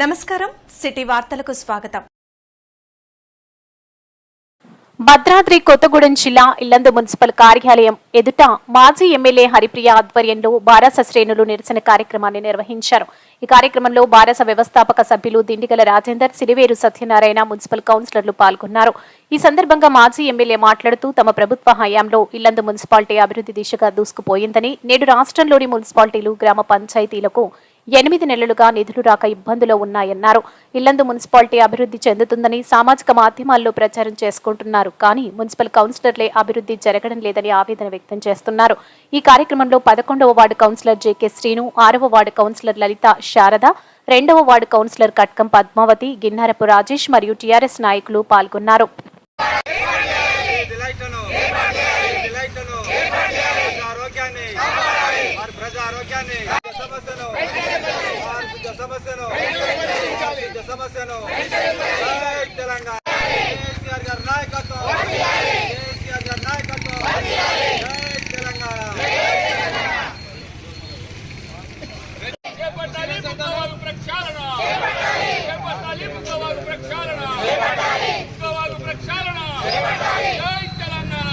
నమస్కారం సిటీ వార్తలకు స్వాగతం. భద్రాద్రి కొత్తగూడెం జిల్లా ఇల్లందు మున్సిపల్ కార్యాలయం ఎదుట మాజీ ఎమ్మెల్యే హరిప్రియ ఆధ్వర్యంలో బారాస శ్రేణులు నిరసన కార్యక్రమాన్ని నిర్వహించారు. ఈ కార్యక్రమంలో బారాస వ్యవస్థాపక సభ్యులు దిండిగల రాజేందర్ సిరివేరు సత్యనారాయణ మున్సిపల్ కౌన్సిలర్లు పాల్గొన్నారు. ఈ సందర్భంగా మాజీ ఎమ్మెల్యే మాట్లాడుతూ తమ ప్రభుత్వ హయాంలో ఇల్లందు మున్సిపాలిటీ అభివృద్ధి దిశగా దూసుకుపోయిందని నేడు రాష్ట్రంలోని మున్సిపాలిటీలు గ్రామ పంచాయతీలకు ఎనిమిది నెలలుగా నిధులు రాక ఇబ్బందులు ఉన్నాయన్నారు. ఇల్లందు మున్సిపాలిటీ అభివృద్ధి చెందుతుందని సామాజిక మాధ్యమాల్లో ప్రచారం చేసుకుంటున్నారు. కానీ మున్సిపల్ కౌన్సిలర్లే అభివృద్ధి జరగడం లేదని ఆవేదన వ్యక్తం చేస్తున్నారు. ఈ కార్యక్రమంలో పదకొండవ వార్డు కౌన్సిలర్ జేకే శ్రీను ఆరవ వార్డు కౌన్సిలర్ లలిత శారద రెండవ వార్డు కౌన్సిలర్ కట్కం పద్మావతి గిన్నారపు రాజేష్ మరియు టీఆర్ఎస్ నాయకులు పాల్గొన్నారు. డిలైట్లను డిలైట్లను ప్రజా ఆరోగ్యాన్ని వారి ప్రజా ఆరోగ్యాన్ని సమస్యను వారి సమస్యను వారి సమస్యను జై తెలంగాణ కేసీఆర్ గారి నాయకత్వం కేసీఆర్ గారి నాయకత్వం జై తెలంగాణ చేపట్టాలి ముక్కవాగు ప్రక్షాళన చేపట్టాలి ముక్కవాగు ప్రక్షాళన ముక్కవాగు ప్రక్షాళన జై తెలంగాణ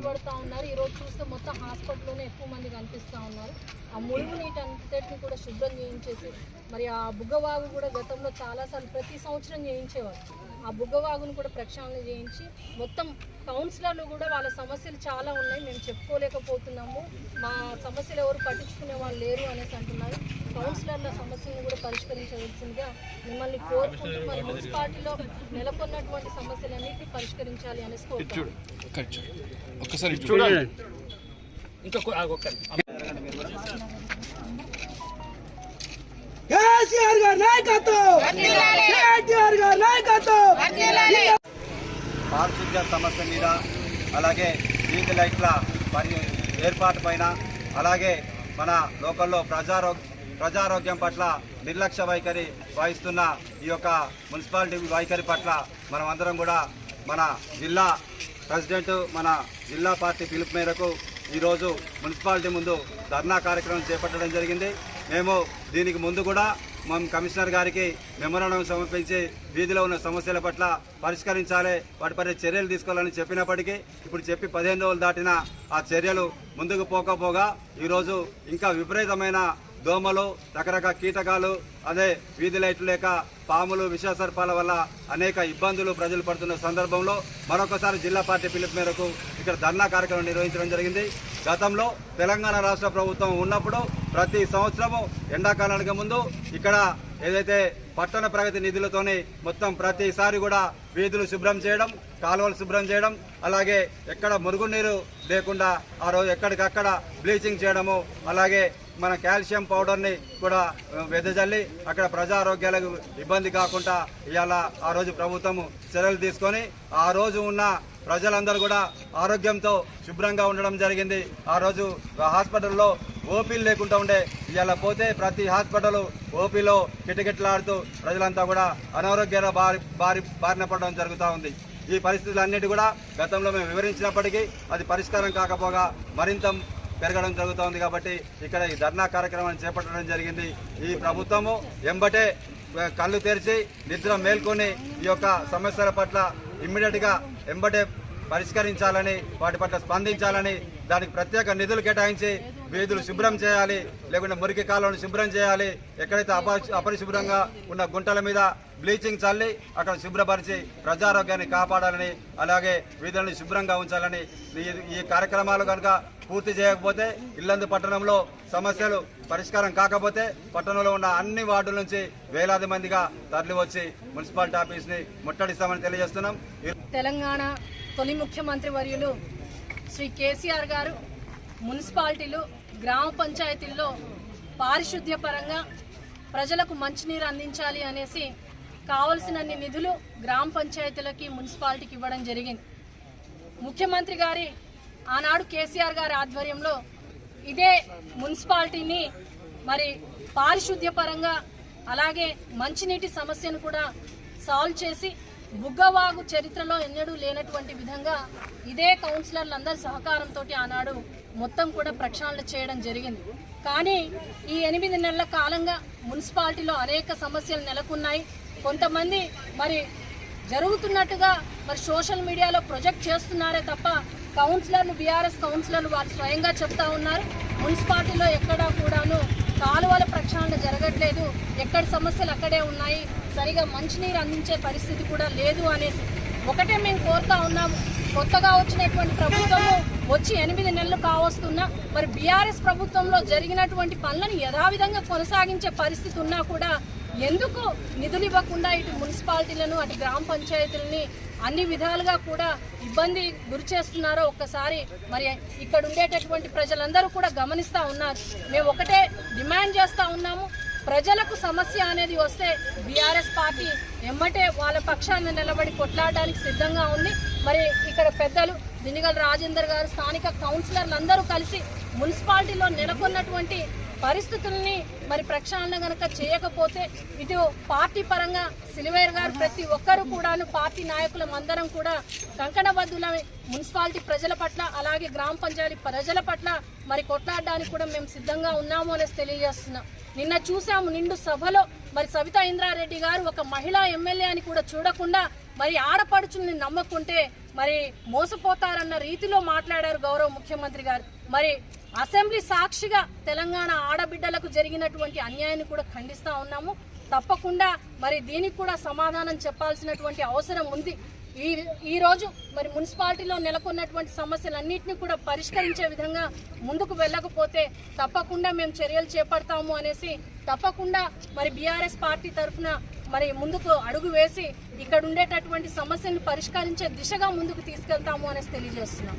ఇబ్బంది పడుతూ ఉన్నారు. ఈరోజు చూస్తే మొత్తం హాస్పిటల్లోనే ఎక్కువ మంది కనిపిస్తూ ఉన్నారు. ఆ మురుగు నీటి అంతటిని కూడా శుభ్రం చేయించేసి మరి ఆ బుగ్గవాగు కూడా గతంలో చాలాసార్లు ప్రతి సంవత్సరం చేయించేవారు. ఆ బుగ్గవాగును కూడా ప్రక్షాళన చేయించి మొత్తం కౌన్సిలర్లు కూడా వాళ్ళ సమస్యలు చాలా ఉన్నాయి. మేము చెప్పుకోలేకపోతున్నాము. మా సమస్యలు ఎవరు పట్టించుకునే వాళ్ళు లేరు అనేసి అంటున్నారు. కౌన్సిలర్ల సమస్యలను కూడా పరిష్కరించవలసిందిగా మిమ్మల్ని కోరుకుంటూ మరి మున్సిపాలిటీలో నెలకొన్నటువంటి సమస్యలన్నింటినీ పరిష్కరించాలి అనేసి కోరుతున్నాను ఒక్కసారి చూడండి. ఇంకా కొ- ఆగు, ఒక్క కేసీఆర్ గారి నాయకత్వం! కేటీఆర్ గారి నాయకత్వం! పారిశుద్ధ్య సమస్య మీద అలాగే వీధి లైట్ల పరి ఏర్పాటు పైన అలాగే మన లోకల్లో ప్రజారో ప్రజారోగ్యం పట్ల నిర్లక్ష్య వైఖరి వహిస్తున్న ఈ యొక్క మున్సిపాలిటీ వైఖరి పట్ల మనం అందరం కూడా మన జిల్లా ప్రెసిడెంట్ మన జిల్లా పార్టీ పిలుపు మేరకు ఈరోజు మున్సిపాలిటీ ముందు ధర్నా కార్యక్రమం చేపట్టడం జరిగింది. మేము దీనికి ముందు కూడా మా కమిషనర్ గారికి మెమోరాండం సమర్పించి వీధిలో ఉన్న సమస్యల పట్ల పరిష్కరించాలి వాటిపై చర్యలు తీసుకోవాలని చెప్పినప్పటికీ ఇప్పుడు చెప్పి పదిహేను రోజులు దాటిన ఆ చర్యలు ముందుకు పోకపోగా ఈరోజు ఇంకా విపరీతమైన దోమలు రకరకాల కీటకాలు అదే వీధి లైట్లు లేక పాములు విషసర్పాల వల్ల అనేక ఇబ్బందులు ప్రజలు పడుతున్న సందర్భంలో మరొకసారి జిల్లా పార్టీ పిలుపు మేరకు ఇక్కడ ధర్నా కార్యక్రమం నిర్వహించడం జరిగింది. గతంలో తెలంగాణ రాష్ట్ర ప్రభుత్వం ఉన్నప్పుడు ప్రతి సంవత్సరము ఎండాకాలానికి ముందు ఇక్కడ ఏదైతే పట్టణ ప్రగతి నిధులతోని మొత్తం ప్రతిసారి కూడా వీధులు శుభ్రం చేయడం కాలువలు శుభ్రం చేయడం అలాగే ఎక్కడ మురుగునీరు లేకుండా ఆ రోజు ఎక్కడికక్కడ బ్లీచింగ్ చేయడము అలాగే మన కాల్షియం పౌడర్ని కూడా వెదజల్లి అక్కడ ప్రజారోగ్యాలకు ఇబ్బంది కాకుండా ఇవాళ ఆ రోజు ప్రభుత్వం చర్యలు తీసుకొని ఆ రోజు ఉన్న ప్రజలందరూ కూడా ఆరోగ్యంతో శుభ్రంగా ఉండడం జరిగింది. ఆ రోజు హాస్పిటల్లో ఓపీలు లేకుండా ఉండే ఇవాళ పోతే ప్రతి హాస్పిటల్ ఓపీలో కిటకిటలాడుతూ ప్రజలంతా కూడా అనారోగ్యాల బారి బారి బారిన పడడం జరుగుతూ ఉంది. ఈ పరిస్థితులన్నిటి కూడా గతంలో మేము వివరించినప్పటికీ అది పరిష్కారం కాకపోగా మరింత పెరగడం జరుగుతోంది కాబట్టి ఇక్కడ ఈ ధర్నా కార్యక్రమాన్ని చేపట్టడం జరిగింది. ఈ ప్రభుత్వము ఎంబటే కళ్ళు తెరిచి నిద్ర మేల్కొని ఈ యొక్క సమస్యల పట్ల ఇమ్మీడియట్గా ఎంబటే పరిష్కరించాలని వాటి పట్ల స్పందించాలని దానికి ప్రత్యేక నిధులు కేటాయించి వీధులు శుభ్రం చేయాలి లేకుంటే మురికి కాలువను శుభ్రం చేయాలి ఎక్కడైతే అపరిశుభ్రంగా ఉన్న గుంటల మీద బ్లీచింగ్ చల్లి అక్కడ శుభ్రపరిచి ప్రజారోగ్యాన్ని కాపాడాలని అలాగే వీధులను శుభ్రంగా ఉంచాలని ఈ- ఈ కార్యక్రమాలు కనుక పూర్తి చేయకపోతే ఇల్లందు పట్టణంలో సమస్యలు పరిష్కారం కాకపోతే పట్టణంలో ఉన్న అన్ని వార్డుల నుంచి వేలాది మందిగా తరలి వచ్చి మున్సిపాలిటీ ఆఫీస్ని ముట్టడిస్తామని తెలియజేస్తున్నాం. తెలంగాణ తొలి ముఖ్యమంత్రి వర్యులు శ్రీ కేసీఆర్ గారు మున్సిపాలిటీలు గ్రామ పంచాయతీల్లో పారిశుద్ధ్య పరంగా ప్రజలకు మంచినీరు అందించాలి అనేసి కావలసినన్ని నిధులు గ్రామ పంచాయతీలకి మున్సిపాలిటీకి ఇవ్వడం జరిగింది. ముఖ్యమంత్రి గారి ఆనాడు కేసీఆర్ గారి ఆధ్వర్యంలో ఇదే మున్సిపాలిటీని మరి పారిశుద్ధ్య పరంగా అలాగే మంచినీటి సమస్యను కూడా సాల్వ్ చేసి బుగ్గవాగు చరిత్రలో ఎన్నడూ లేనటువంటి విధంగా ఇదే కౌన్సిలర్లందరి సహకారంతో ఆనాడు మొత్తం కూడా ప్రక్షాళన చేయడం జరిగింది. కానీ ఈ ఎనిమిది నెలల కాలంగా మున్సిపాలిటీలో అనేక సమస్యలు నెలకొన్నాయి. కొంతమంది మరి జరుగుతున్నట్టుగా మరి సోషల్ మీడియాలో ప్రొజెక్ట్ చేస్తున్నారే తప్ప కౌన్సిలర్లు బీఆర్ఎస్ కౌన్సిలర్లు వారు స్వయంగా చెప్తా ఉన్నారు. మున్సిపాలిటీలో ఎక్కడా కూడాను కాలువల ప్రక్షాళన జరగట్లేదు. ఎక్కడ సమస్యలు అక్కడే ఉన్నాయి. సరిగా మంచినీరు అందించే పరిస్థితి కూడా లేదు అనేసి ఒకటే మేము కోరుతా ఉన్నాము. కొత్తగా వచ్చినటువంటి ప్రభుత్వము వచ్చి ఎనిమిది నెలలు కావస్తున్నా మరి బీఆర్ఎస్ ప్రభుత్వంలో జరిగినటువంటి పనులను యథావిధంగా కొనసాగించే పరిస్థితి ఉన్నా కూడా ఎందుకు నిధులు ఇవ్వకుండా ఇటు మున్సిపాలిటీలను అటు గ్రామ పంచాయతీలని అన్ని విధాలుగా కూడా ఇబ్బంది గురి చేస్తున్నారో ఒక్కసారి మరి ఇక్కడ ఉండేటటువంటి ప్రజలందరూ కూడా గమనిస్తూ ఉన్నారు. మేము ఒకటే డిమాండ్ చేస్తూ ఉన్నాము. ప్రజలకు సమస్య అనేది వస్తే బీఆర్ఎస్ పార్టీ ఎమ్మటే వాళ్ళ పక్షాన్ని నిలబడి కొట్లాడడానికి సిద్ధంగా ఉంది. మరి ఇక్కడ పెద్దలు దినిగల రాజేందర్ గారు స్థానిక కౌన్సిలర్లు అందరూ కలిసి మున్సిపాలిటీలో నెలకొన్నటువంటి పరిస్థితుల్ని మరి ప్రక్షాళన గనక చేయకపోతే ఇటు పార్టీ పరంగా సిలివేర్ గారు ప్రతి ఒక్కరు కూడాను పార్టీ నాయకులం అందరం కూడా కంకణబద్దులమై మున్సిపాలిటీ ప్రజల పట్ల అలాగే గ్రామ పంచాయతీ ప్రజల పట్ల మరి కొట్లాడడానికి కూడా మేము సిద్ధంగా ఉన్నాము అనేసి తెలియజేస్తున్నాం. నిన్న చూసాము నిండు సభలో మరి సవితా ఇంద్రారెడ్డి గారు ఒక మహిళా ఎమ్మెల్యే అని కూడా చూడకుండా మరి ఆడపడుచుల్ని నమ్మకుంటే మరి మోసపోతారన్న రీతిలో మాట్లాడారు గౌరవ ముఖ్యమంత్రి గారు. మరి అసెంబ్లీ సాక్షిగా తెలంగాణ ఆడబిడ్డలకు జరిగినటువంటి అన్యాయాన్ని కూడా ఖండిస్తూ ఉన్నాము. తప్పకుండా మరి దీనికి కూడా సమాధానం చెప్పాల్సినటువంటి అవసరం ఉంది. ఈ ఈరోజు మరి మున్సిపాలిటీలో నెలకొన్నటువంటి సమస్యలన్నింటినీ కూడా పరిష్కరించే విధంగా ముందుకు వెళ్ళకపోతే తప్పకుండా మేము చర్యలు చేపడతాము అనేసి తప్పకుండా మరి బీఆర్ఎస్ పార్టీ తరఫున మరి ముందుకు అడుగు వేసి ఇక్కడ ఉండేటటువంటి సమస్యలను పరిష్కరించే దిశగా ముందుకు తీసుకెళ్తాము అనేసి తెలియజేస్తున్నాం.